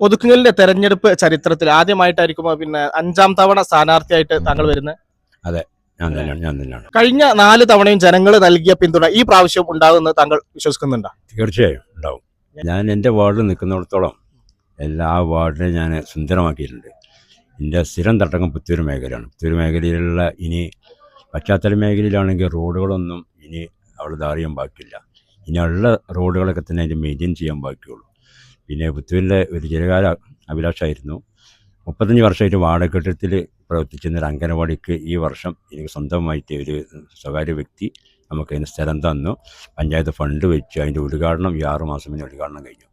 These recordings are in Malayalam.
ഒതുക്കുങ്ങലിന്റെ തെരഞ്ഞെടുപ്പ് ചരിത്രത്തിൽ ആദ്യമായിട്ടായിരിക്കും പിന്നെ അഞ്ചാം തവണ സ്ഥാനാർത്ഥിയായിട്ട് താങ്കൾ വരുന്നത്? ഞാൻ തന്നെയാണ് ഞാൻ തന്നെയാണ് കഴിഞ്ഞ നാല് തവണയും ജനങ്ങൾ നൽകിയ പിന്തുണ ഈ പ്രാവശ്യം ഉണ്ടാകുമെന്ന് താങ്കൾ വിശ്വസിക്കുന്നുണ്ടോ? തീർച്ചയായും ഉണ്ടാവും. ഞാൻ എന്റെ വാർഡിൽ നിൽക്കുന്നിടത്തോളം എല്ലാ വാർഡിനെയും ഞാൻ സുന്ദരമാക്കിയിട്ടുണ്ട്. എന്റെ സ്ഥിരം തട്ടകം പുത്തൂർ മേഖലയാണ്. പുത്തൂർ മേഖലയിലുള്ള ഇനി പശ്ചാത്തല മേഖലയിലാണെങ്കിൽ റോഡുകളൊന്നും ഇനി അവിടെ ധാറിയാൻ ബാക്കിയില്ല. ഇനി ഉള്ള റോഡുകളൊക്കെ തന്നെ അതിന്റെ മെയിന്റെയിൻ ചെയ്യാൻ ബാക്കിയുള്ളൂ. പിന്നെ പുത്തൂരിലെ ഒരു ചിരകാല അഭിലാഷമായിരുന്നു മുപ്പത്തഞ്ച് വർഷമായിട്ട് വാടകെട്ടിടത്തിൽ പ്രവർത്തിച്ചിരുന്ന ഒരു അംഗനവാടിക്ക് ഈ വർഷം എനിക്ക് സ്വന്തമായിട്ട് ഒരു സ്വകാര്യ വ്യക്തി നമുക്ക് അതിന് സ്ഥലം തന്നു. പഞ്ചായത്ത് ഫണ്ട് വെച്ച്. അതിന്റെ ഉദ്ഘാടനം ഈ ആറു മാസം മുന്നേ ഉദ്ഘാടനം കഴിഞ്ഞു.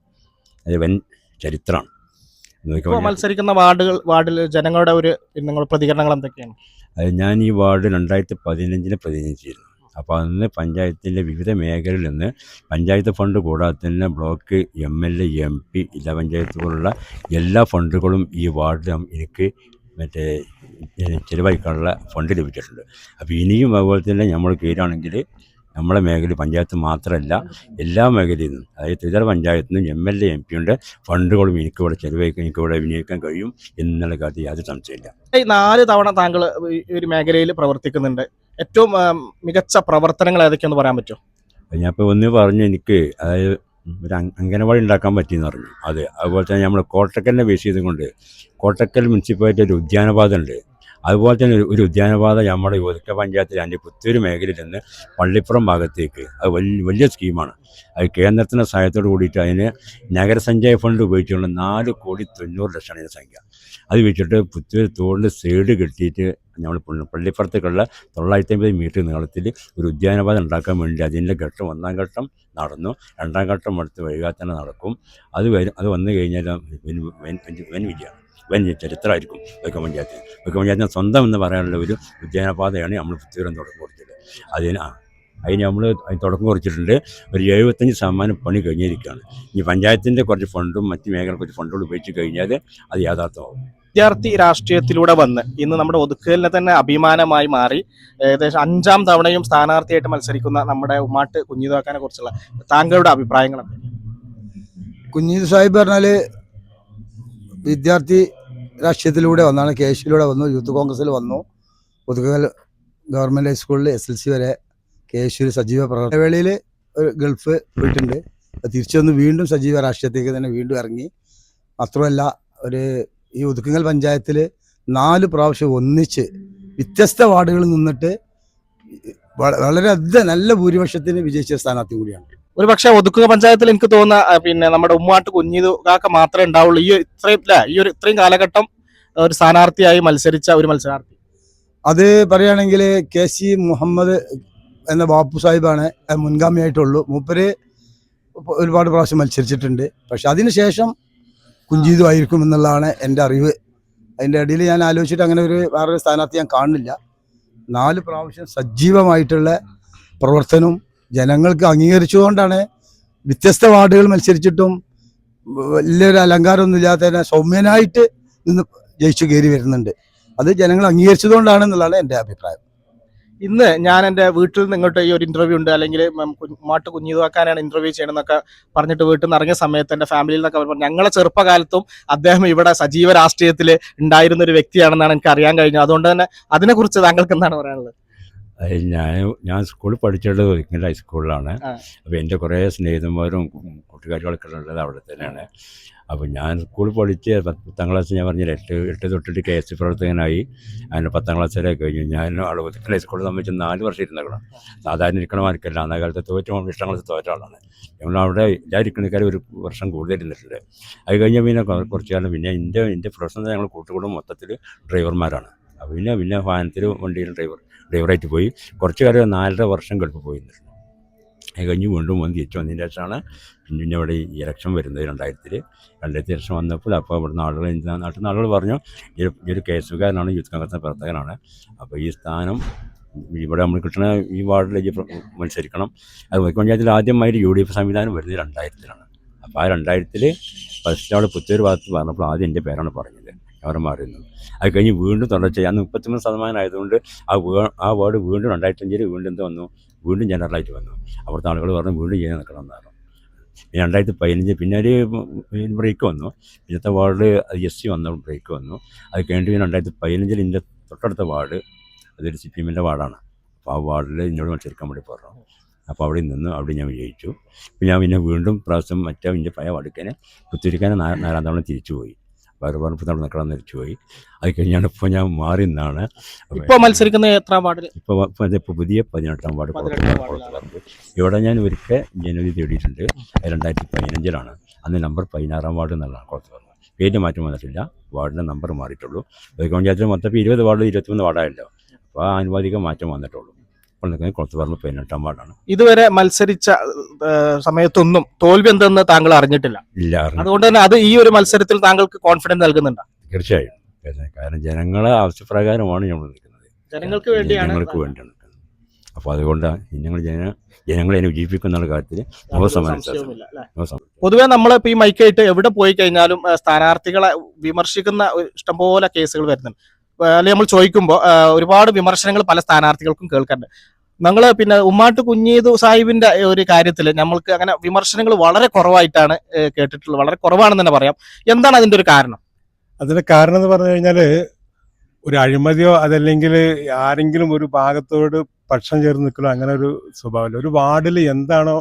അത് വൻ ചരിത്രമാണ്. മത്സരിക്കുന്ന വാർഡുകൾ വാർഡിൽ ജനങ്ങളുടെ ഒരു നിങ്ങളുടെ പ്രതികരണങ്ങൾ എന്തൊക്കെയാണ്? അത് ഞാൻ ഈ വാർഡ് രണ്ടായിരത്തി പതിനഞ്ചിന് പ്രതിനിധീകരിച്ചിരുന്നു അപ്പോൾ അന്ന് പഞ്ചായത്തിന്റെ വിവിധ മേഖലയിൽ നിന്ന് പഞ്ചായത്ത് ഫണ്ട് കൂടാതെ തന്നെ block M L A M P ജില്ലാ പഞ്ചായത്ത് പോലുള്ള എല്ലാ ഫണ്ടുകളും ഈ വാർഡിൽ എനിക്ക് മറ്റേ ചിലവഴിക്കാനുള്ള ഫണ്ട് ലഭിച്ചിട്ടുണ്ട്. അപ്പോൾ ഇനിയും അതുപോലെ തന്നെ നമ്മൾ കീഴാണെങ്കിൽ നമ്മളെ മേഖല പഞ്ചായത്ത് മാത്രമല്ല എല്ലാ മേഖലയിൽ നിന്നും അതായത് ത്രിതല പഞ്ചായത്തിൽ നിന്നും എം എൽ എ എം പിയുടെ ഫണ്ടുകളും എനിക്കിവിടെ ചെലവഴിക്കാൻ എനിക്കിവിടെ വിനിയോഗിക്കാൻ കഴിയും എന്നുള്ള കാര്യത്തിൽ യാതൊരു സംശയമില്ല നാല് തവണ താങ്കൾ ഒരു മേഖലയിൽ പ്രവർത്തിക്കുന്നുണ്ട്. ഏറ്റവും മികച്ച പ്രവർത്തനങ്ങൾ ഏതൊക്കെയെന്ന് പറയാൻ പറ്റുമോ? ഞാൻ ഇപ്പോൾ ഒന്ന് പറഞ്ഞു എനിക്ക് അതായത് ഒരു അംഗനവാടി ഉണ്ടാക്കാൻ പറ്റിയെന്ന് പറഞ്ഞു. അത് അതുപോലെ തന്നെ നമ്മൾ കോട്ടക്കലിനെ ബേസ് ചെയ്തുകൊണ്ട് കോട്ടക്കൽ മുനിസിപ്പാലിറ്റി ഒരു ഉദ്യാനപാത ഉണ്ട്. അതുപോലെ തന്നെ ഒരു- ഉദ്യാനപാത നമ്മുടെ ഒതുക്ക പഞ്ചായത്തിൽ അതിന്റെ പുത്തൂര് മേഖലയിൽ നിന്ന് പള്ളിപ്പുറം ഭാഗത്തേക്ക്. അത് വലിയ വലിയ സ്കീമാണ് അത് കേന്ദ്രത്തിന്റെ സഹായത്തോട് കൂടിയിട്ട് അതിന് നഗരസഞ്ചയ ഫണ്ട് ഉപയോഗിച്ചുകൊണ്ട് നാല് കോടി തൊണ്ണൂറ് ലക്ഷമാണ് ഇതിന്റെ സംഖ്യ. അത് വെച്ചിട്ട് പുത്തൂർ തോടിന്റെ സൈഡ് കെട്ടിയിട്ട് നമ്മൾ പള്ളിപ്പുറത്തേക്കുള്ള തൊള്ളായിരത്തി അമ്പത് മീറ്റർ നീളത്തിൽ ഒരു ഉദ്യാനപാത ഉണ്ടാക്കാൻ വേണ്ടി അതിന്റെ ഘട്ടം ഒന്നാം ഘട്ടം നടന്നു. രണ്ടാം ഘട്ടം അടുത്ത് വൈകാതെ തന്നെ നടക്കും. അത് വരും അത് വന്നു കഴിഞ്ഞാൽ വൻ വിജയമാണ്. വൻ ചരിത്രമായിരിക്കും. വൈക്കം പഞ്ചായത്തിൽ വൈക്കം പഞ്ചായത്തിന് സ്വന്തം എന്ന് പറയാനുള്ള ഒരു ഉദ്യാനപാതയാണ് നമ്മൾ പുത്തൂരം തുടങ്ങി കൊടുത്തത് അതിന് അതിന് നമ്മൾ അതിന് തുടക്കം കുറിച്ചിട്ടുണ്ട്. ഒരു എഴുപത്തഞ്ച് ശതമാനം പണി കഴിഞ്ഞിരിക്കുകയാണ്. ഇനി പഞ്ചായത്തിന്റെ കുറച്ച് ഫണ്ടും മറ്റ് മേഖല കുറച്ച് ഫണ്ടുകൾ ഉപയോഗിച്ച് കഴിഞ്ഞാൽ അത് യാഥാർത്ഥ്യമാകും വിദ്യാർത്ഥി രാഷ്ട്രീയത്തിലൂടെ വന്ന് ഇന്ന് നമ്മുടെ ഒതുക്കലിനെ തന്നെ അഭിമാനമായി മാറി ഏകദേശം അഞ്ചാം തവണയും സ്ഥാനാർത്ഥിയായിട്ട് മത്സരിക്കുന്ന നമ്മുടെ ഉമ്മാട്ട് കുഞ്ഞിതാക്കാനെ കുറിച്ചുള്ള താങ്കളുടെ അഭിപ്രായങ്ങൾ കുഞ്ഞിത് സാഹിബ് പറഞ്ഞാൽ വിദ്യാർത്ഥി രാഷ്ട്രീയത്തിലൂടെ വന്നാണ് കെ എസ് യിലൂടെ വന്നു യൂത്ത് കോൺഗ്രസ്സിൽ വന്നു ഒതുക്കൽ ഗവൺമെന്റ് ഹൈസ്കൂളിൽ എസ് എൽ സി വരെ കെ എസ് യുവിൽ സജീവ പ്രവർത്തനവേളയിൽ ഒരു ഗൾഫ് പോയിട്ടുണ്ട്. തിരിച്ചു വന്ന് വീണ്ടും സജീവ രാഷ്ട്രീയത്തേക്ക് തന്നെ വീണ്ടും ഇറങ്ങി. മാത്രമല്ല ഒരു ഈ ഒതുക്കുങ്ങൽ പഞ്ചായത്തിൽ നാല് പ്രാവശ്യം ഒന്നിച്ച് വ്യത്യസ്ത വാർഡുകളിൽ നിന്നിട്ട് വളരെ അധികം നല്ല ഭൂരിപക്ഷത്തിന് വിജയിച്ച സ്ഥാനാർത്ഥി കൂടിയാണ്. ഒരു പക്ഷേ ഒതുക്കുക പഞ്ചായത്തിൽ എനിക്ക് തോന്നുന്ന പിന്നെ നമ്മുടെ ഉമ്മാട്ട് കുഞ്ഞിതു കാക്ക മാത്രമേ ഉണ്ടാവുള്ളൂ. ഈ ഇത്രയും അല്ല ഈ ഒരു ഇത്രയും കാലഘട്ടം ഒരു സ്ഥാനാർത്ഥിയായി മത്സരിച്ച ഒരു മത്സരാർത്ഥി. അത് പറയുകയാണെങ്കിൽ കെ സി മുഹമ്മദ് എന്ന ബാപ്പു സാഹിബാണ് മുൻഗാമിയായിട്ടുള്ളു. മൂപ്പര് ഒരുപാട് പ്രാവശ്യം മത്സരിച്ചിട്ടുണ്ട്. പക്ഷെ അതിനുശേഷം കുഞ്ചീതു ആയിരിക്കും എന്നുള്ളതാണ് എന്റെ അറിവ്. അതിന്റെ ഇടയിൽ ഞാൻ ആലോചിച്ചിട്ട് അങ്ങനെ ഒരു വേറൊരു സ്ഥാനാർത്ഥി ഞാൻ കാണുന്നില്ല. നാല് പ്രാവശ്യം സജീവമായിട്ടുള്ള പ്രവർത്തനവും ജനങ്ങൾക്ക് അംഗീകരിച്ചുകൊണ്ടാണ് വ്യത്യസ്ത വാർഡുകൾ മത്സരിച്ചിട്ടും വലിയൊരു അലങ്കാരമൊന്നും ഇല്ലാത്ത സൗമ്യനായിട്ട് നിന്ന് ജയിച്ചു കയറി വരുന്നുണ്ട്. അത് ജനങ്ങൾ അംഗീകരിച്ചതുകൊണ്ടാണ് എന്നുള്ളതാണ് എന്റെ അഭിപ്രായം. ഇന്ന് ഞാൻ എന്റെ വീട്ടിൽ നിന്ന് ഇങ്ങോട്ട് ഈ ഒരു ഇന്റർവ്യൂ ഉണ്ട്. അല്ലെങ്കിൽ മാട്ട് കുഞ്ഞിതാക്കാനാണ് ഇന്റർവ്യൂ ചെയ്യണമെന്നൊക്കെ പറഞ്ഞിട്ട് വീട്ടിൽ നിന്ന് ഇറങ്ങിയ സമയത്ത് എന്റെ ഫാമിലിയിൽ നിന്നൊക്കെ പറഞ്ഞു. ഞങ്ങളെ ചെറുപ്പകാലത്തും അദ്ദേഹം ഇവിടെ സജീവ രാഷ്ട്രീയത്തിൽ ഉണ്ടായിരുന്ന ഒരു വ്യക്തിയാണെന്നാണ് എനിക്ക് അറിയാൻ കഴിഞ്ഞത്. അതുകൊണ്ട് തന്നെ അതിനെക്കുറിച്ച് താങ്കൾക്ക് എന്താണ് പറയാനുള്ളത്? ഞാൻ ഞാൻ സ്കൂളിൽ പഠിച്ചിട്ടുള്ളത് ഒരിക്കലും ഹൈസ്കൂളിലാണ്. അപ്പോൾ എന്റെ കുറേ സ്നേഹിതന്മാരും കൂട്ടുകാരികളൊക്കെ ഉള്ളത് അവിടെ തന്നെയാണ്. അപ്പോൾ ഞാൻ സ്കൂളിൽ പഠിച്ച് പത്ത് ക്ലാസ് ഞാൻ പറഞ്ഞില്ല എട്ട് എട്ട് തൊട്ടിട്ട് കെ എസ് പ്രവർത്തകനായി. അതിന് പത്താം ക്ലാസ് വരെ കഴിഞ്ഞു. ഞാൻ ഒരിക്കലും ഹൈസ്കൂളിൽ സംബന്ധിച്ച് നാല് വർഷം ഇരുന്നേക്കണം. സാധാരണ ഇരിക്കണ മാർക്കല്ല. അന്ന കാലത്ത് തോറ്റ ഇഷ്ടം ക്ലാസ് തോറ്റ ആളാണ്. ഞങ്ങൾ അവിടെ ഇല്ലാതിരിക്കണക്കാർ ഒരു വർഷം കൂടുതൽ ഇരുന്നിട്ടുണ്ട്. അത് കഴിഞ്ഞാൽ പിന്നെ കുറ- കുറച്ച് കാലം പിന്നെ എന്റെ എന്റെ പ്രൊഫഷണൽ ഞങ്ങൾ കൂട്ടുകൂടും മൊത്തത്തിൽ ഡ്രൈവർമാരാണ്. അപ്പോൾ പിന്നെ പിന്നെ വാഹനത്തിൽ വണ്ടിയിൽ ഡ്രൈവർ ഡ്രൈവറായിട്ട് പോയി. കുറച്ച് കാലം നാലര വർഷം ഗൾഫ് പോയി. കഴിഞ്ഞ് വീണ്ടും വന്ന് തിരിച്ചു വന്നതിന് ശേഷമാണ് പിന്നെ ഇവിടെ ഈ ഇലക്ഷൻ വരുന്നത് രണ്ടായിരത്തിൽ രണ്ടായിരത്തി ഇലക്ഷൻ വന്നപ്പോൾ അപ്പോൾ ഇവിടുന്ന് ആളുകൾ നാട്ടിൽ നിന്ന് ആളുകൾ പറഞ്ഞു ഈ ഒരു കേസുകാരനാണ് യൂത്ത് കോൺഗ്രസിന്റെ പ്രവർത്തകനാണ്. അപ്പോൾ ഈ സ്ഥാനം ഇവിടെ നമ്മൾ കിട്ടണ ഈ വാർഡിലേക്ക് മത്സരിക്കണം. അത് വൈക്കം പഞ്ചായത്തിൽ ആദ്യമായിട്ട് യു ഡി എഫ് സംവിധാനം വരുന്നത് രണ്ടായിരത്തിലാണ്. അപ്പോൾ ആ രണ്ടായിരത്തിൽ ഫസ്റ്റ് അവിടെ പുത്തൂർ ഭാഗത്ത് പറഞ്ഞപ്പോൾ ആദ്യം എന്റെ പേരാണ് പറഞ്ഞത്. അവർ മാറിയിരുന്നു. അത് കഴിഞ്ഞ് വീണ്ടും തുടർച്ച അന്ന് മുപ്പത്തിമൂന്ന് ശതമാനം ആയതുകൊണ്ട് ആ വേ ആ വാർഡ് വീണ്ടും രണ്ടായിരത്തഞ്ചിൽ വീണ്ടും എന്ത് വന്നു? വീണ്ടും ജനറലായിട്ട് വന്നു. അവിടുത്തെ ആളുകൾ പറഞ്ഞു വീണ്ടും ചെയ്യാൻ നിൽക്കണം എന്നാണ് രണ്ടായിരത്തി പതിനഞ്ച് പിന്നെ ഒരു ബ്രേക്ക് വന്നു. ഇന്നത്തെ വാർഡിൽ എസ് സി വന്ന ബ്രേക്ക് വന്നു. അത് കഴിഞ്ഞിട്ട് പിന്നെ രണ്ടായിരത്തി പതിനഞ്ചിൽ ഇതിന്റെ തൊട്ടടുത്ത വാർഡ് അതൊരു സി പി എമ്മിന്റെ വാർഡാണ് അപ്പോൾ ആ വാർഡിൽ എന്നോട് മത്സരിക്കാൻ വേണ്ടി പറഞ്ഞു. അപ്പോൾ അവിടെ നിന്ന് അവിടെ ഞാൻ വിജയിച്ചു. പിന്നെ ഞാൻ പിന്നെ വീണ്ടും പ്രാവശ്യം മറ്റേ എന്റെ പഴയ വടുക്കനെ കുത്തിരിക്കാനെ നാലാം തവണ തിരിച്ചു പോയി വേറെ പറഞ്ഞപ്പോൾ തവണ നിൽക്കണം അത് കഴിഞ്ഞാണ് ഇപ്പോൾ ഞാൻ മാറി നിന്നാണ് ഇപ്പോൾ മത്സരിക്കുന്ന എത്രാം വാർഡിൽ ഇപ്പോൾ ഇപ്പോൾ പുതിയ പതിനെട്ടാം വാർഡ് ഇവിടെ ഞാൻ ഒരിക്കൽ ജനുവരി തേടിയിട്ടുണ്ട്. രണ്ടായിരത്തി പതിനഞ്ചിലാണ് അന്ന് നമ്പർ പതിനാറാം വാർഡ് എന്നുള്ളതാണ് പറഞ്ഞത് പേര് മാറ്റം വന്നിട്ടില്ല. വാർഡിന്റെ നമ്പർ മാറിയിട്ടുള്ളൂ. പഞ്ചായത്തിൽ മൊത്തം ഇരുപത് വാർഡ് ഇരുപത്തിമൂന്ന് വാർഡായല്ലോ. അപ്പോൾ ആനുപാതിക മാറ്റം വന്നിട്ടുള്ളൂ. ഇപ്പോൾ പറഞ്ഞു പറഞ്ഞ പതിനെട്ടാം വാർഡാണ്. ഇതുവരെ മത്സരിച്ച സമയത്തൊന്നും തോൽവി എന്തെന്ന് താങ്കൾ അറിഞ്ഞിട്ടില്ല. ഇല്ല അതുകൊണ്ട് തന്നെ അത് ഈ ഒരു മത്സരത്തിൽ താങ്കൾക്ക് കോൺഫിഡൻസ് നൽകുന്നുണ്ടോ? തീർച്ചയായും. കാരണം- ജനങ്ങളെ ആവശ്യപ്രകാരമാണ് നമ്മൾ നിൽക്കുന്നത്. ജനങ്ങൾക്ക് വേണ്ടിയാണ് ജനങ്ങൾക്ക് വേണ്ടിയാണ് അപ്പോൾ അതുകൊണ്ട് ഞങ്ങൾ ജന ജനങ്ങളെ വിജയിപ്പിക്കുന്ന കാര്യത്തിൽ പൊതുവെ നമ്മൾ ഇപ്പൊ ഈ മൈക്കായിട്ട് എവിടെ പോയി കഴിഞ്ഞാലും സ്ഥാനാർത്ഥികളെ വിമർശിക്കുന്ന ഇഷ്ടംപോലെ കേസുകൾ വരുന്നുണ്ട്. അല്ലെങ്കിൽ നമ്മൾ ചോദിക്കുമ്പോൾ ഒരുപാട് വിമർശനങ്ങൾ പല സ്ഥാനാർത്ഥികൾക്കും കേൾക്കാറുണ്ട്. ഞങ്ങൾ പിന്നെ ഉമ്മാട്ട് കുഞ്ഞീദ് സാഹിബിന്റെ ഒരു കാര്യത്തിൽ നമ്മൾക്ക് അങ്ങനെ വിമർശനങ്ങൾ വളരെ കുറവായിട്ടാണ് കേട്ടിട്ടുള്ളത്. വളരെ കുറവാണെന്ന് തന്നെ പറയാം. എന്താണ് അതിന്റെ ഒരു കാരണം? അതിന്റെ കാരണം എന്ന് പറഞ്ഞു കഴിഞ്ഞാൽ ഒരു അഴിമതിയോ അതല്ലെങ്കിൽ ആരെങ്കിലും ഒരു ഭാഗത്തോട് പക്ഷം ചേർന്ന് നിൽക്കലോ അങ്ങനെ ഒരു സ്വഭാവമില്ല. ഒരു വാർഡിൽ എന്താണോ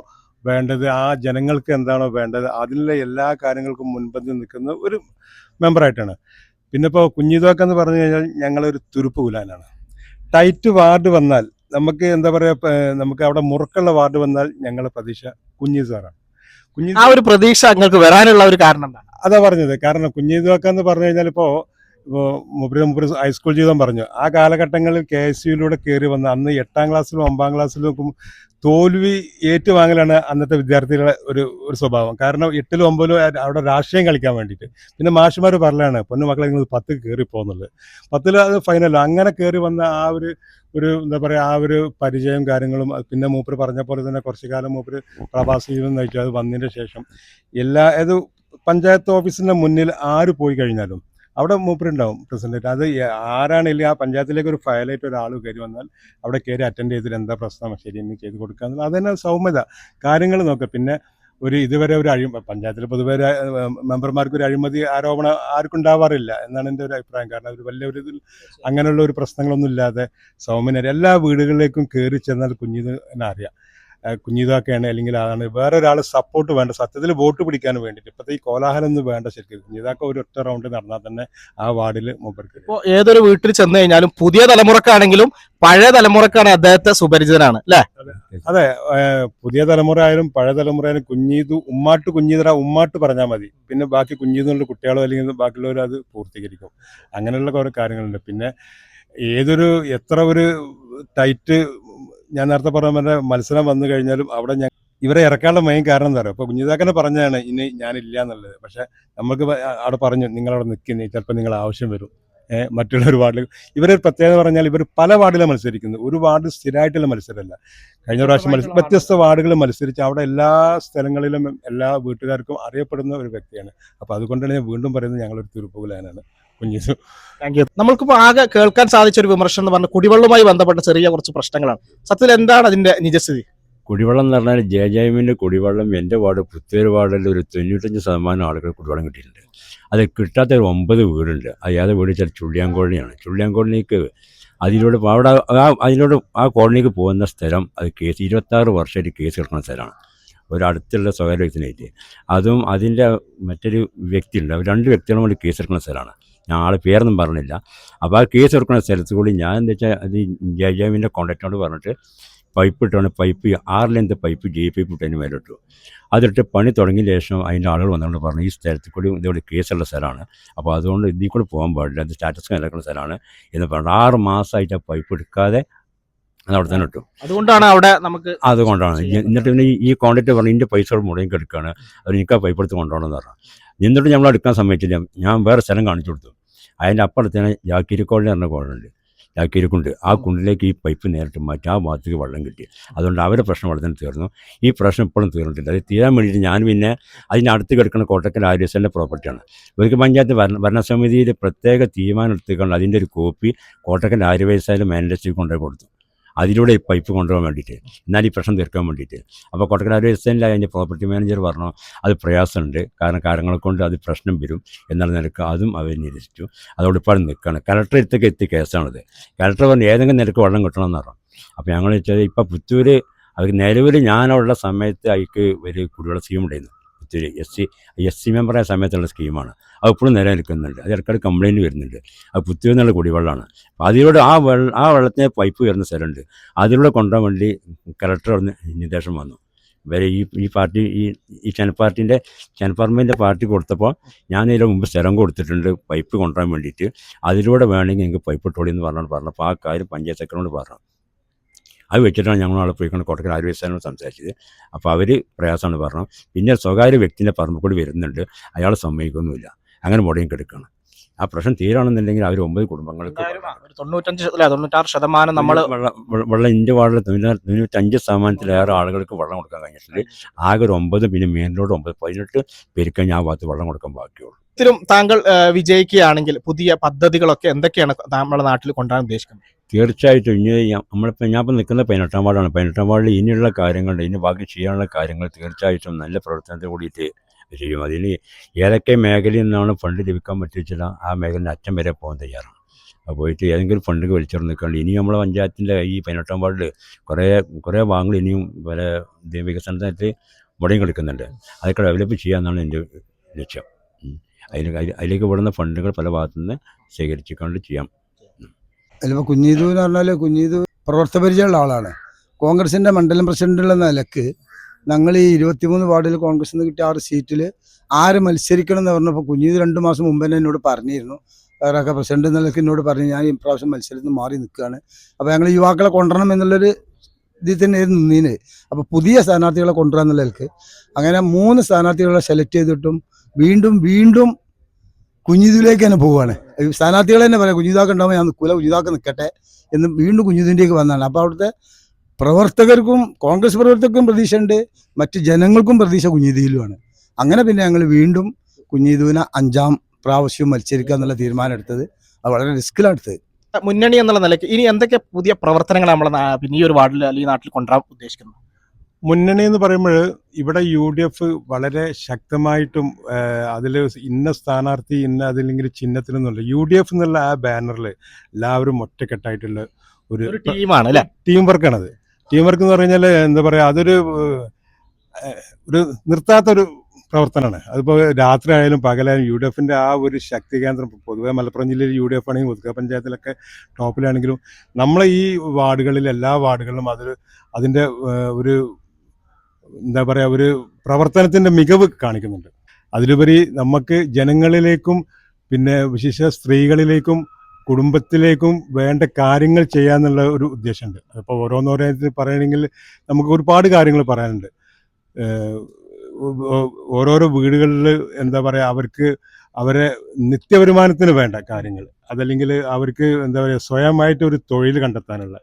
വേണ്ടത് ആ ജനങ്ങൾക്ക് എന്താണോ വേണ്ടത് അതിലെ എല്ലാ കാര്യങ്ങൾക്കും മുൻപന്തി നിൽക്കുന്ന ഒരു മെമ്പറായിട്ടാണ്. പിന്നെ ഇപ്പോൾ കുഞ്ഞിതോക്ക എന്ന് പറഞ്ഞു കഴിഞ്ഞാൽ ഞങ്ങളൊരു തുരുപ്പ് കുലാനാണ്. ടൈറ്റ് വാർഡ് വന്നാൽ നമുക്ക് എന്താ പറയുക നമുക്ക് അവിടെ മുറുക്കുള്ള വാർഡ് വന്നാൽ ഞങ്ങളെ പ്രതീക്ഷ കുഞ്ഞി സാറാണ്. കുഞ്ഞി ആ ഒരു പ്രതീക്ഷ നിങ്ങൾക്ക് വരാനുള്ള ഒരു കാരണം അതാ പറഞ്ഞത്. കാരണം കുഞ്ഞിതുവാക്ക എന്ന് പറഞ്ഞു കഴിഞ്ഞാൽ ഇപ്പോൾ ഇപ്പോൾ മുപ്പത് മുപ്പത് ഹൈസ്കൂൾ ജീവിതം പറഞ്ഞു. ആ കാലഘട്ടങ്ങളിൽ കെ എസ് യുയിലൂടെ കയറി വന്ന അന്ന് എട്ടാം ക്ലാസ്സിലും ഒമ്പതാം ക്ലാസ്സിലും ഒക്കെ തോൽവി ഏറ്റുവാങ്ങലാണ് അന്നത്തെ വിദ്യാർത്ഥികളുടെ ഒരു ഒരു സ്വഭാവം. കാരണം എട്ടിലും ഒമ്പതിലും അവിടെ രാഷ്ട്രീയം കളിക്കാൻ വേണ്ടിയിട്ട്. പിന്നെ മാഷുമാർ പറയാണ് പൊന്നു മക്കളെ നിങ്ങൾ പത്ത് കയറി പോകുന്നുള്ളത് പത്തിൽ അത് ഫൈനലോ അങ്ങനെ കയറി വന്ന ആ ഒരു ഒരു എന്താ പറയുക ആ ഒരു പരിചയം കാര്യങ്ങളും പിന്നെ മൂപ്പര് പറഞ്ഞ പോലെ തന്നെ കുറച്ച് കാലം മൂപ്പര് പ്രവാസി ജീവിതം നയിച്ചു. അത് വന്നതിന് ശേഷം എല്ലാ അത് പഞ്ചായത്ത് ഓഫീസിന്റെ മുന്നിൽ ആര് പോയി കഴിഞ്ഞാലും അവിടെ മൂപ്പരുണ്ടാവും പ്രസിഡന്റ്. അത് ആരാണെങ്കിലും ആ പഞ്ചായത്തിലേക്ക് ഒരു ഫയലായിട്ട് ഒരാൾ കയറി വന്നാൽ അവിടെ കയറി അറ്റൻഡ് ചെയ്തിട്ട് എന്താ പ്രശ്നം ശരി എന്ന് ചെയ്ത് കൊടുക്കുക എന്നുള്ളത്. അത് തന്നെ സൗമ്യത. കാര്യങ്ങൾ നോക്കുക പിന്നെ ഒരു ഇതുവരെ ഒരു അഴി പഞ്ചായത്തിൽ പൊതുവെ മെമ്പർമാർക്ക് ഒരു അഴിമതി ആരോപണം ആർക്കും ഉണ്ടാവാറില്ല എന്നാണ് എന്റെ ഒരു അഭിപ്രായം. കാരണം ഒരു വലിയ ഒരു ഇതിൽ അങ്ങനെയുള്ള ഒരു പ്രശ്നങ്ങളൊന്നും ഇല്ലാതെ സൗമ്യനർ എല്ലാ വീടുകളിലേക്കും കയറി ചെന്നാൽ കുഞ്ഞിന് അറിയാം. കുഞ്ഞിതാക്കയാണ് അല്ലെങ്കിൽ അതാണ് വേറെ ഒരാൾ സപ്പോർട്ട് വേണ്ട സത്യത്തിൽ വോട്ട് പിടിക്കാൻ വേണ്ടിയിട്ട് ഇപ്പോഴത്തെ ഈ കോലാഹലം ഒന്നും വേണ്ട ശരിക്കും. കുഞ്ഞിതാക്ക ഒരു ഒറ്റ റൗണ്ട് നടന്നാൽ തന്നെ ആ വാർഡിൽ മൂപ്പർക്ക് ഇപ്പോൾ ഏതൊരു വീട്ടിൽ ചെന്ന് കഴിഞ്ഞാലും പുതിയ തലമുറക്കാണെങ്കിലും പഴയ തലമുറക്കാണ് അദ്ദേഹത്തെ സുപരിചിതനാണ് അല്ലേ? അതെ. പുതിയ തലമുറ ആയാലും പഴയ തലമുറ ആയാലും കുഞ്ഞീതു ഉമ്മാട്ട് കുഞ്ഞീതറ ഉമ്മാട്ട് പറഞ്ഞാൽ മതി. പിന്നെ ബാക്കി കുഞ്ഞീതുള്ള കുട്ടികളോ അല്ലെങ്കിൽ ബാക്കിയുള്ളവർ അത് പൂർത്തീകരിക്കും. അങ്ങനെയുള്ള കുറേ കാര്യങ്ങളുണ്ട്. പിന്നെ ഏതൊരു എത്ര ഒരു ടൈറ്റ് ഞാൻ നേരത്തെ പറഞ്ഞ പോലെ മത്സരം വന്നു കഴിഞ്ഞാലും അവിടെ ഞാൻ ഇവരെ ഇറക്കാനുള്ള മെയിൻ കാരണം എന്താ പറയുക ഇപ്പോൾ കുഞ്ഞിതാക്കനെ പറഞ്ഞാണ് ഇനി ഞാനില്ല എന്നുള്ളത്. പക്ഷെ നമുക്ക് അവിടെ പറഞ്ഞു നിങ്ങളവിടെ നിൽക്കുന്നേ ചിലപ്പോൾ നിങ്ങൾ ആവശ്യം വരും. മറ്റുള്ള ഒരു വാർഡിൽ ഇവരെ പ്രത്യേകത പറഞ്ഞാൽ ഇവർ പല വാർഡിലാണ് മത്സരിക്കുന്നു ഒരു വാർഡ് സ്ഥിരമായിട്ടുള്ള മത്സരമല്ല. കഴിഞ്ഞ പ്രാവശ്യം മത്സരം വ്യത്യസ്ത വാർഡുകൾ മത്സരിച്ച് അവിടെ എല്ലാ സ്ഥലങ്ങളിലും എല്ലാ വീട്ടുകാർക്കും അറിയപ്പെടുന്ന ഒരു വ്യക്തിയാണ്. അപ്പോൾ അതുകൊണ്ടാണ് ഞാൻ വീണ്ടും പറയുന്നത് ഞങ്ങളൊരു തിരുപ്പുകുലാനാണ്. കുഞ്ഞിസു താങ്ക് യു നമ്മൾക്കിപ്പോ ആകെ കേൾക്കാൻ സാധിച്ച ഒരു വിമർശനം എന്ന് പറഞ്ഞാൽ കുടിവെള്ളവുമായി ബന്ധപ്പെട്ട ചെറിയ കുറച്ച് പ്രശ്നങ്ങളാണ്. സത്യത്തിൽ എന്താണ് അതിന്റെ നിജസ്ഥിതി? കുടിവെള്ളം എന്ന് പറഞ്ഞാൽ ജെ ജെ എമ്മിന്റെ കുടിവെള്ളം എന്റെ വാർഡ് പുത്തേര് വാർഡിൽ ഒരു തൊണ്ണൂറ്റഞ്ച് ശതമാനം ആളുകൾ കുടിവെള്ളം കിട്ടിയിട്ടുണ്ട്. അത് കിട്ടാത്ത ഒരു ഒമ്പത് വീടുണ്ട്. അയാതെ വീട് ചില ചുള്ളിയാങ്കോളനിയാണ് ചുള്ളിയാങ്കോളനിക്ക് അതിലൂടെ അവിടെ ആ അതിലൂടെ ആ കോളനിക്ക് പോകുന്ന സ്ഥലം അത് കേസ് ഇരുപത്താറ് വർഷമായിട്ട് കേസ് കിടക്കുന്ന സ്ഥലമാണ്. ഒരടുത്തുള്ള അടുത്തുള്ള സ്വകാര്യ വ്യക്തിനായിട്ട് അതും അതിന്റെ മറ്റൊരു വ്യക്തിയുണ്ട്. അവർ രണ്ട് വ്യക്തികളും കൂടി കേസ് എടുക്കുന്ന സ്ഥലമാണ്. ഞാൻ ആൾ പേരൊന്നും പറഞ്ഞില്ല. അപ്പോൾ ആ കേസ് എടുക്കുന്ന സ്ഥലത്ത് കൂടി ഞാൻ എന്താ വെച്ചാൽ അത് ജെ ജെ എമ്മിന്റെ കോൺടാക്റ്റിനോട് പറഞ്ഞിട്ട് പൈപ്പ് ഇട്ടാണ് പൈപ്പ് ആറ് ലെന്ത് പൈപ്പ് ജെ പൈപ്പ് ഇട്ടതിന് മേലിട്ടു. അതിട്ട് പണി തുടങ്ങിയ ശേഷം അതിന്റെ ആളുകൾ വന്നുകൊണ്ട് പറഞ്ഞു ഈ സ്ഥലത്ത് കൂടി ഇതോടെ കേസുള്ള സ്ഥലമാണ്. അപ്പോൾ അതുകൊണ്ട് ഇതിൽ കൂടി പോകാൻ പാടില്ല അത് സ്റ്റാറ്റസ് നിലക്കുന്ന സ്ഥലമാണ് എന്ന് പറഞ്ഞു ആറ് മാസമായിട്ട് ആ പൈപ്പ് എടുക്കാതെ അത് അവിടെ തന്നെ ഇട്ടു. അതുകൊണ്ടാണ് അവിടെ നമുക്ക് അതുകൊണ്ടാണ്. എന്നിട്ട് പിന്നെ ഈ- കോണ്ടാക്ട് പറഞ്ഞു ഇതിന്റെ പൈസ മുടങ്ങി എടുക്കുകയാണ് അത് എനിക്ക് ആ പൈപ്പ് എടുത്ത് കൊണ്ടുപോകണമെന്ന് പറഞ്ഞു. എന്നിട്ട് നമ്മൾ എടുക്കാൻ സമയത്തില്ല ഞാൻ വേറെ സ്ഥലം കാണിച്ചു കൊടുത്തു. അതിന്റെ അപ്പുറത്ത് തന്നെ ജാക്കിരിക്കോളിന് പറഞ്ഞ കോളുണ്ട്. ജാക്കിരിക്കുണ്ട്. ആ കുണ്ടിലേക്ക് ഈ പൈപ്പ് നേരിട്ട് മാറ്റി ആ ഭാഗത്തേക്ക് വെള്ളം കിട്ടി. അതുകൊണ്ട് അവരുടെ പ്രശ്നം വളരെ തീർന്നു. ഈ പ്രശ്നം ഇപ്പോഴും തീർന്നിട്ടില്ല. അത് തീരാൻ വേണ്ടിയിട്ട് ഞാൻ പിന്നെ അതിനടുത്ത് കിടക്കുന്ന കോട്ടക്കൽ ആര്യസലിന്റെ പ്രോപ്പർട്ടിയാണ്. ഇവർക്ക് പഞ്ചായത്ത് ഭരണ ഭരണസമിതിയിൽ പ്രത്യേക തീരുമാനം എടുത്തുകൊണ്ട് അതിന്റെ ഒരു കോപ്പി കോട്ടക്കൽ ആര്യവൈസായാലും മാനേജ് കൊണ്ടുപോയി കൊടുത്തു. അതിലൂടെ ഈ പൈപ്പ് കൊണ്ടുപോകാൻ വേണ്ടിയിട്ട്. എന്നാൽ ഈ പ്രശ്നം തീർക്കാൻ വേണ്ടിയിട്ട്. അപ്പോൾ കൊട്ടക്കൽ എസ്റ്റേനിൽ അതിന്റെ പ്രോപ്പർട്ടി മാനേജർ പറഞ്ഞു അത് പ്രയാസമുണ്ട്. കാരണം കാര്യങ്ങളെ കൊണ്ട് അത് പ്രശ്നം വരും. എന്നുള്ള നിലയ്ക്ക് അതും അവർ നിരസിച്ചു അതോട് ഇപ്പോൾ നിൽക്കുകയാണ്. കലക്ടർ എത്തി കേസാണിത്. കലക്ടർ പറഞ്ഞു ഏതെങ്കിലും നിലയ്ക്ക് വെള്ളം കിട്ടണമെന്ന് പറഞ്ഞു. അപ്പോൾ ഞങ്ങൾ വെച്ചാൽ ഇപ്പോൾ പുത്തൂർ അത് നിലവിൽ ഞാനുള്ള സമയത്ത് അതിക്ക് ഒരു കുടിവെള്ള സ്കീം ഉണ്ടായിരുന്നു. Puthur S C S C മെമ്പറായ സമയത്തുള്ള സ്കീമാണ് അത് ഇപ്പോഴും നിലനിൽക്കുന്നുണ്ട്. അത് ഇടയ്ക്കിടെ കംപ്ലയിന്റ് വരുന്നുണ്ട്. അത് പുത്തൂരിൽ നിന്നുള്ള കുടിവെള്ളമാണ്. അപ്പോൾ അതിലൂടെ ആ വെള്ളം ആ വെള്ളത്തിന് പൈപ്പ് വരുന്ന സ്ഥലമുണ്ട്. അതിലൂടെ കൊണ്ടുപോകാൻ വേണ്ടി കലക്ടർ വന്ന് നിർദ്ദേശം വന്നു. വരെ ഈ ഈ പാർട്ടി ഈ ഈ ചെനപ്പാർട്ടിന്റെ ചെനപ്പാർമേന്റെ പാർട്ടി കൊടുത്തപ്പോൾ ഞാൻ ഇതിന് മുമ്പ് സ്ഥലം കൊടുത്തിട്ടുണ്ട്. പൈപ്പ് കൊണ്ടുവരാൻ വേണ്ടിയിട്ട്. അതിലൂടെ വേണമെങ്കിൽ ഞങ്ങൾക്ക് പൈപ്പ് ഇട്ടോളി എന്ന് പറഞ്ഞു പറഞ്ഞപ്പോൾ ആ കാര്യം പഞ്ചായത്ത് സെക്രട്ടറിനോട് പറഞ്ഞു. അത് വെച്ചിട്ടാണ് ഞങ്ങൾ അവിടെ പോയിക്കൊണ്ട് കോട്ടക്കൽ ആരോഗ്യസ്ഥാനോട് സംസാരിച്ചത്. അപ്പോൾ അവർ പ്രയാസമാണ് പറഞ്ഞു. പിന്നെ സ്വകാര്യ വ്യക്തിന്റെ പറമ്പിൽ കൂടി വരുന്നുണ്ട്. അയാൾ സമ്മതിക്കൊന്നുമില്ല. അങ്ങനെ മുടങ്ങി കിടക്കണം ആ പ്രശ്നം തീരാണെന്നുണ്ടെങ്കിൽ അവർ ഒമ്പത് കുടുംബങ്ങൾക്ക് തൊണ്ണൂറ്റഞ്ച് തൊണ്ണൂറ്റാറ് ശതമാനം നമ്മൾ വെള്ളം വെള്ളം- ഇന്ത്യ വാർഡിൽ തൊണ്ണൂറ്റഞ്ച് ശതമാനത്തിലേറെ ആളുകൾക്ക് വെള്ളം കൊടുക്കാൻ കഴിഞ്ഞിട്ടുണ്ട്. ആകെ ഒരു ഒമ്പത് പിന്നെ മെയിൻ റോഡ് ഒമ്പത് പതിനെട്ട് പേർക്ക് ഞാൻ ആ ഭാഗത്ത് വെള്ളം കൊടുക്കാൻ ബാക്കിയുള്ളൂ. ത്തിലും താങ്കൾ വിജയിക്കുകയാണെങ്കിൽ പുതിയ പദ്ധതികളൊക്കെ എന്തൊക്കെയാണ് നമ്മുടെ നാട്ടിൽ കൊണ്ടുവരാൻ ഉദ്ദേശിക്കുന്നത്? തീർച്ചയായിട്ടും ഇനി നമ്മളിപ്പോൾ ഞാൻ ഇപ്പോൾ നിൽക്കുന്ന പതിനെട്ടാം വാർഡാണ്. പതിനെട്ടാം വാർഡിൽ ഇനിയുള്ള കാര്യങ്ങളുണ്ട്. ഇനി ബാക്കി ചെയ്യാനുള്ള കാര്യങ്ങൾ തീർച്ചയായിട്ടും നല്ല പ്രവർത്തനത്തിൽ കൂടിയിട്ട് ചെയ്യും. അതിന് ഏതൊക്കെ മേഖലയിൽ നിന്നാണ് ഫണ്ട് ലഭിക്കാൻ പറ്റിച്ചാൽ ആ മേഖലയിൽ അറ്റം വരെ പോകാൻ തയ്യാറാണ്. അപ്പോൾ പോയിട്ട് ഏതെങ്കിലും ഫണ്ട് വലിച്ചെറിഞ്ഞ് നിൽക്കാണ്ട് ഇനി നമ്മളെ പഞ്ചായത്തിന്റെ ഈ പതിനെട്ടാം വാർഡിൽ കുറേ കുറേ ഭാഗങ്ങൾ ഇനിയും പല വികസനത്തിനായിട്ട് മുടങ്ങി കളിക്കുന്നുണ്ട് അതൊക്കെ ഡെവലപ്പ് ചെയ്യാമെന്നാണ് എന്റെ ലക്ഷ്യം. അതിന് അതിലേക്ക് വിടുന്ന ഫണ്ടുകൾ പല ഭാഗത്തു നിന്ന് ശേഖരിച്ചുകൊണ്ട് ചെയ്യാം. അതിലിപ്പോൾ കുഞ്ഞീതു എന്ന് പറഞ്ഞാൽ കുഞ്ഞീതു പ്രവർത്തന പരിചയമുള്ള ആളാണ്. കോൺഗ്രസിന്റെ മണ്ഡലം പ്രസിഡന്റുള്ള നിലയ്ക്ക് ഞങ്ങൾ ഈ ഇരുപത്തിമൂന്ന് വാർഡിൽ കോൺഗ്രസ് നിന്ന് കിട്ടിയ ആറ് സീറ്റിൽ ആര് മത്സരിക്കണം എന്ന് പറഞ്ഞപ്പോൾ കുഞ്ഞീത് രണ്ട് മാസം മുമ്പ് തന്നെ എന്നോട് പറഞ്ഞിരുന്നു. വേറെയൊക്കെ പ്രസിഡന്റ് നിലയ്ക്ക് എന്നോട് പറഞ്ഞു ഞാൻ ഇപ്രാവശ്യം മത്സരത്തിൽ മാറി നിൽക്കുകയാണ്. അപ്പോൾ ഞങ്ങൾ യുവാക്കളെ കൊണ്ടുവരണം എന്നുള്ളൊരു ഇതിൽ തന്നെയായിരുന്നു നിന്നീന്. അപ്പോൾ പുതിയ സ്ഥാനാർത്ഥികളെ കൊണ്ടുവരാൻ നിലയ്ക്ക്. അങ്ങനെ മൂന്ന് സ്ഥാനാർത്ഥികളെ സെലക്ട് ചെയ്തിട്ടും വീണ്ടും വീണ്ടും കുഞ്ഞിതിലേക്ക് തന്നെ പോവുകയാണ് സ്ഥാനാർത്ഥികൾ തന്നെ പറയാം കുഞ്ഞിതാക്ക് ഞാൻ കുല കുഞ്ഞിതാക്ക് നിൽക്കട്ടെ എന്ന് വീണ്ടും കുഞ്ഞിതിന്റെക്ക് വന്നതാണ് അപ്പോൾ അവിടുത്തെ പ്രവർത്തകർക്കും കോൺഗ്രസ് പ്രവർത്തകർക്കും പ്രതീക്ഷ ഉണ്ട് മറ്റ് ജനങ്ങൾക്കും പ്രതീക്ഷ കുഞ്ഞിതിയിലുമാണ് അങ്ങനെ പിന്നെ ഞങ്ങൾ വീണ്ടും കുഞ്ഞിതുവിനെ അഞ്ചാം പ്രാവശ്യം മത്സരിക്കുക എന്നുള്ള തീരുമാനം എടുത്തത്. അത് വളരെ റിസ്ക്കിലാണ് എടുത്തത്. മുന്നണി എന്നുള്ള നിലയ്ക്ക് ഇനി എന്തൊക്കെ പുതിയ പ്രവർത്തനങ്ങൾ നമ്മൾ ഈ ഒരു വാർഡിൽ അല്ലെങ്കിൽ നാട്ടിൽ കൊണ്ടുവരാൻ ഉദ്ദേശിക്കുന്നത്? മുന്നണി എന്ന് പറയുമ്പോൾ ഇവിടെ യു ഡി എഫ് വളരെ ശക്തമായിട്ടും അതിൽ ഇന്ന സ്ഥാനാർത്ഥി ഇന്ന അതില്ലെങ്കിൽ ചിഹ്നത്തിനൊന്നുമില്ല യു ഡി എഫ് എന്നുള്ള ആ ബാനറിൽ എല്ലാവരും ഒറ്റക്കെട്ടായിട്ടുള്ള ഒരു ടീമാണ് അല്ലെ? ടീം വർക്കാണത്. ടീം വർക്ക് എന്ന് പറഞ്ഞാൽ എന്താ പറയുക അതൊരു ഒരു നിർത്താത്തൊരു പ്രവർത്തനമാണ്. അതിപ്പോൾ രാത്രി ആയാലും പകലായാലും യു ഡി എഫിന്റെ ആ ഒരു ശക്തി കേന്ദ്രം പൊതുവെ മലപ്പുറം ജില്ലയിൽ യു ഡി എഫ് ആണെങ്കിലും ഒതുക്ക പഞ്ചായത്തിലൊക്കെ ടോപ്പിലാണെങ്കിലും നമ്മളെ ഈ വാർഡുകളിൽ എല്ലാ വാർഡുകളിലും അതൊരു അതിന്റെ ഒരു എന്താ പറയുക ഒരു പ്രവർത്തനത്തിന്റെ മികവ് കാണിക്കുന്നുണ്ട്. അതിലുപരി നമുക്ക് ജനങ്ങളിലേക്കും പിന്നെ വിശേഷ സ്ത്രീകളിലേക്കും കുടുംബത്തിലേക്കും വേണ്ട കാര്യങ്ങൾ ചെയ്യാന്നുള്ള ഒരു ഉദ്ദേശമുണ്ട്. അപ്പോൾ ഓരോന്നോരോത്തിന് പറയണമെങ്കിൽ നമുക്ക് ഒരുപാട് കാര്യങ്ങൾ പറയാനുണ്ട്. ഓരോരോ വീടുകളിൽ എന്താ പറയുക അവർക്ക് അവരെ നിത്യവരുമാനത്തിന് വേണ്ട കാര്യങ്ങൾ. അതല്ലെങ്കിൽ അവർക്ക് എന്താ പറയുക സ്വയമായിട്ട് ഒരു തൊഴിൽ കണ്ടെത്താനുള്ള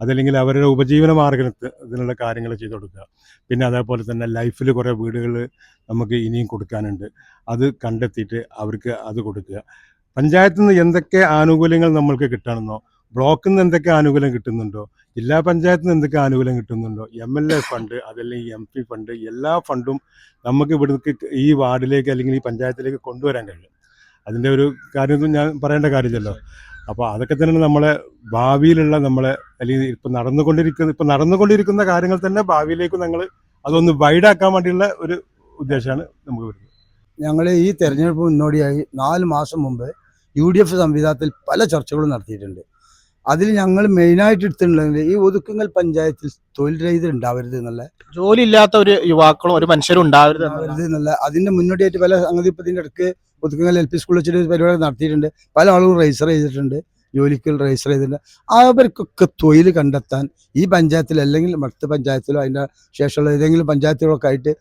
അതല്ലെങ്കിൽ അവരുടെ ഉപജീവന മാർഗത്തിനുള്ള കാര്യങ്ങൾ ചെയ്തു കൊടുക്കുക. പിന്നെ അതേപോലെ തന്നെ ലൈഫിൽ കുറേ വീടുകൾ നമുക്ക് ഇനിയും കൊടുക്കാനുണ്ട്. അത് കണ്ടെത്തിയിട്ട് അവർക്ക് അത് കൊടുക്കുക. പഞ്ചായത്തിൽ നിന്ന് എന്തൊക്കെ ആനുകൂല്യങ്ങൾ നമ്മൾക്ക് കിട്ടണമെന്നോ ബ്ലോക്കിൽ നിന്ന് എന്തൊക്കെ ആനുകൂല്യം കിട്ടുന്നുണ്ടോ ജില്ലാ പഞ്ചായത്തിൽ നിന്ന് എന്തൊക്കെ ആനുകൂല്യം കിട്ടുന്നുണ്ടോ എം എൽ എ ഫണ്ട് അതല്ലെങ്കിൽ എം പി ഫണ്ട് എല്ലാ ഫണ്ടും നമുക്ക് ഇവിടേക്ക് ഈ വാർഡിലേക്ക് അല്ലെങ്കിൽ ഈ പഞ്ചായത്തിലേക്ക് കൊണ്ടുവരാൻ കഴിയും. അതിന്റെ ഒരു കാര്യമൊന്നും ഞാൻ പറയേണ്ട കാര്യമില്ലല്ലോ. അപ്പോൾ അതൊക്കെ തന്നെ നമ്മളെ ഭാവിയിലുള്ള നമ്മളെ അല്ലെങ്കിൽ ഇപ്പം നടന്നുകൊണ്ടിരിക്കുന്ന ഇപ്പം നടന്നുകൊണ്ടിരിക്കുന്ന കാര്യങ്ങൾ തന്നെ ഭാവിയിലേക്ക് ഞങ്ങൾ അതൊന്ന് വൈഡാക്കാൻ വേണ്ടിയുള്ള ഒരു ഉദ്ദേശമാണ് നമുക്ക് വരുന്നത്. ഞങ്ങൾ ഈ തെരഞ്ഞെടുപ്പ് മുന്നോടിയായി നാല് മാസം മുമ്പ് യു ഡി എഫ് സംവിധാനത്തിൽ പല ചർച്ചകളും നടത്തിയിട്ടുണ്ട്. അതിൽ ഞങ്ങൾ മെയിനായിട്ട് എടുത്തിട്ടുണ്ടെങ്കിൽ ഈ ഒതുക്കുങ്ങൽ പഞ്ചായത്തിൽ തൊഴിൽ രഹിതർ ഉണ്ടാവരുത് എന്നുള്ള ജോലി ഇല്ലാത്ത ഒരു യുവാക്കളും ഒരു മനുഷ്യരും ഉണ്ടാവരുത് എന്നുള്ള അതിന്റെ മുന്നോടിയായിട്ട് പല സംഗതി ഇപ്പം ഇതിന്റെ ഇടയ്ക്ക് ഒതുക്കുങ്ങൽ എൽ പി സ്കൂളിൽ വെച്ചിട്ട് പരിപാടി നടത്തിയിട്ടുണ്ട്. പല ആളുകളും രജിസ്റ്റർ ചെയ്തിട്ടുണ്ട്. ജോലിക്ക് രജിസ്റ്റർ ചെയ്തിട്ടുണ്ട്. അവർക്കൊക്കെ തൊഴിൽ കണ്ടെത്താൻ ഈ പഞ്ചായത്തിൽ അല്ലെങ്കിൽ മറ്റ് പഞ്ചായത്തിലോ അതിന്റെ ശേഷമുള്ള ഏതെങ്കിലും പഞ്ചായത്തുകളൊക്കെ ആയിട്ട്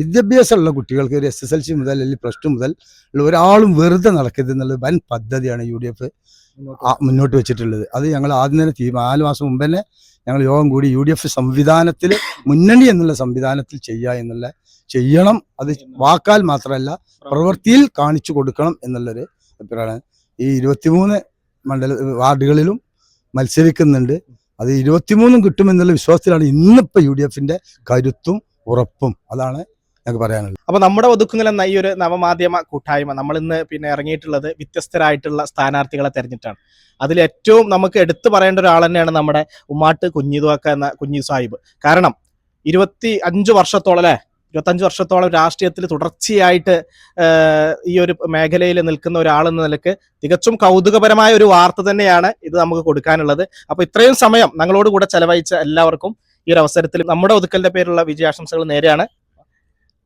വിദ്യാഭ്യാസമുള്ള കുട്ടികൾക്ക് ഒരു എസ് എസ് എൽ സി മുതൽ അല്ലെങ്കിൽ പ്ലസ് ടു മുതൽ ഉള്ള ഒരാളും വെറുതെ നടക്കരുത് എന്നുള്ളത് വൻ പദ്ധതിയാണ് യു ഡി എഫ്. മുന്നോട്ട് വെച്ചിട്ടുള്ളത്. അത് ഞങ്ങൾ ആദ്യം തന്നെ നാല് മാസം മുമ്പ് തന്നെ ഞങ്ങൾ യോഗം കൂടി യു ഡി എഫ് സംവിധാനത്തിൽ മുന്നണി എന്നുള്ള സംവിധാനത്തിൽ ചെയ്യുക എന്നുള്ള ചെയ്യണം. അത് വാക്കാൽ മാത്രമല്ല പ്രവൃത്തിയിൽ കാണിച്ചു കൊടുക്കണം എന്നുള്ളൊരു അഭിപ്രായമാണ്. ഈ ഇരുപത്തിമൂന്ന് മണ്ഡല വാർഡുകളിലും മത്സരിക്കുന്നുണ്ട്. അത് ഇരുപത്തിമൂന്നും കിട്ടുമെന്നുള്ള വിശ്വാസത്തിലാണ് ഇന്നിപ്പോൾ യു ഡി എഫിന്റെ കരുത്തും ഉറപ്പും. അതാണ് ഞങ്ങൾക്ക് പറയാനുള്ളത് അപ്പൊ നമ്മുടെ ഒതുക്കുങ്ങൽ ഈ ഒരു നവമാധ്യമ കൂട്ടായ്മ നമ്മൾ ഇന്ന് പിന്നെ ഇറങ്ങിയിട്ടുള്ളത് വ്യത്യസ്തരായിട്ടുള്ള സ്ഥാനാർത്ഥികളെ തെരഞ്ഞിട്ടാണ് അതിൽ ഏറ്റവും നമുക്ക് എടുത്തു പറയേണ്ട ഒരാൾ തന്നെയാണ് നമ്മുടെ ഉമ്മാട്ട് കുഞ്ഞിതുവാക്ക എന്ന കുഞ്ഞി സാഹിബ്. കാരണം ഇരുപത്തി അഞ്ച് വർഷത്തോളം അല്ലെ? ഇരുപത്തഞ്ച് വർഷത്തോളം രാഷ്ട്രീയത്തിൽ തുടർച്ചയായിട്ട് ഈ ഒരു മേഖലയിൽ നിൽക്കുന്ന ഒരാൾ എന്ന നിലയ്ക്ക് തികച്ചും കൗതുകപരമായ ഒരു വാർത്ത തന്നെയാണ് ഇത് നമുക്ക് കൊടുക്കാനുള്ളത്. അപ്പൊ ഇത്രയും സമയം ഞങ്ങളോട് കൂടെ ചെലവഴിച്ച എല്ലാവർക്കും ഈ ഒരു അവസരത്തിൽ നമ്മുടെ ഒതുക്കലിന്റെ പേരിലുള്ള വിജയാശംസകൾ നേരെയാണ്.